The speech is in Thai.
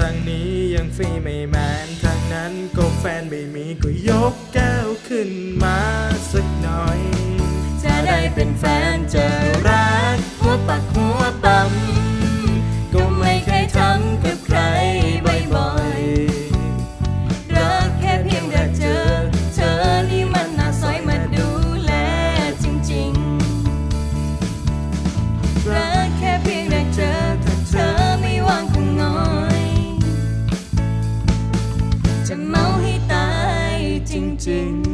ทางนี้ยังฟรีไม่แมนทางนั้นก็แฟนไม่มีก็ยกแก้วขึ้นมาสักหน่อย จะได้เป็นแฟนจะรัก จ